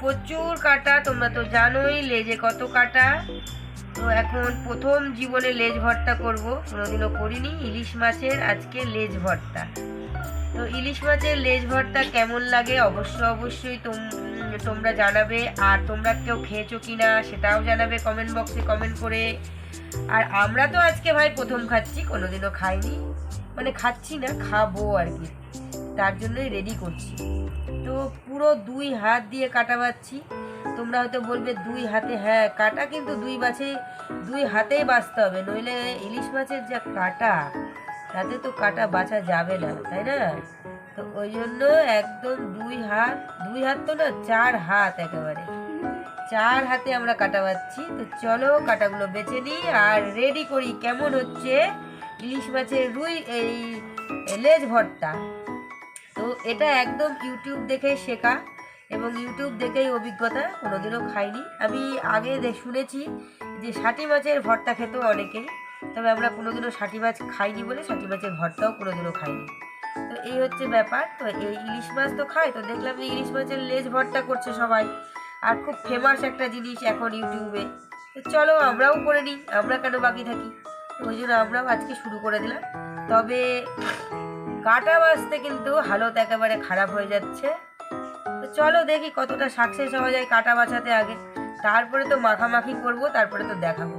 প্রচুর কাটা, তোমরা তো জানোই লেজে কত কাটা। তো এখন প্রথম জীবনে লেজ ভর্তা করব। কোনোদিনও করিনি। ইলিশ মাছের আজকে লেজ ভর্তা। তো ইলিশ মাছের লেজ ভর্তা কেমন লাগে? অবশ্যই অবশ্যই তোম- তোমরা জানাবে। আর তোমরা কেউ খেয়েছো কি না সেটাও জানাবে কমেন্ট বক্সে কমেন্ট করে। আর আমরা তো আজকে ভাই প্রথম খাচ্ছি, কোনোদিনও খাইনি। মানে খাচ্ছি না, খাব আর কি। তার জন্যই রেডি করছি। তো পুরো দুই হাত দিয়ে কাটা বাচ্ছি তোমরা হয়তো বলবে দুই হাতে হ্যাঁ কাটা কিন্তু দুই মাছে দুই হাতেই বাঁচতে হবে। নইলে ইলিশ মাছের যা কাটা, তাতে তো কাটা বাঁচা যাবে না, তাই না? তো ওই জন্য একদম দুই হাত দুই হাত তো না, চার হাত একেবারে। চার হাতে আমরা কাটা পাচ্ছি তো চলো কাটাগুলো বেছে নিই আর রেডি করি কেমন হচ্ছে ইলিশ মাছের রুই, এই লেজ ভর্তা। তো এটা একদম ইউটিউব দেখে শেখা এবং ইউটিউব দেখেই অভিজ্ঞতা, কোনোদিনও খাইনি। আমি আগে শুনেছি যে ষাটি মাছের ভর্তা খেতেও অনেকেই, তবে আমরা কোনোদিনও ষাটি মাছ খাইনি বলে ষাটি মাছের ভর্তাও কোনোদিনও খাইনি। তো এই হচ্ছে ব্যাপার, তো এই ইলিশ মাছ তো খায়, তো দেখলাম যে ইলিশ মাছের লেজ ভর্তা করছে সবাই। আর খুব ফেমাস একটা জিনিস এখন ইউটিউবে তো চলো আমরাও করে নিই, আমরা কেন বাকি থাকি? ওই জন্য আমরাও আজকে শুরু করে দিলাম। তবে কাটা বাজতে কিন্তু হালত একেবারে খারাপ হয়ে যাচ্ছে। তো চলো দেখি কতটা সাকসেস হওয়া যায় কাটা বাঁচাতে আগে। তারপরে তো মাখামাখি করব, তারপরে তো দেখাবো।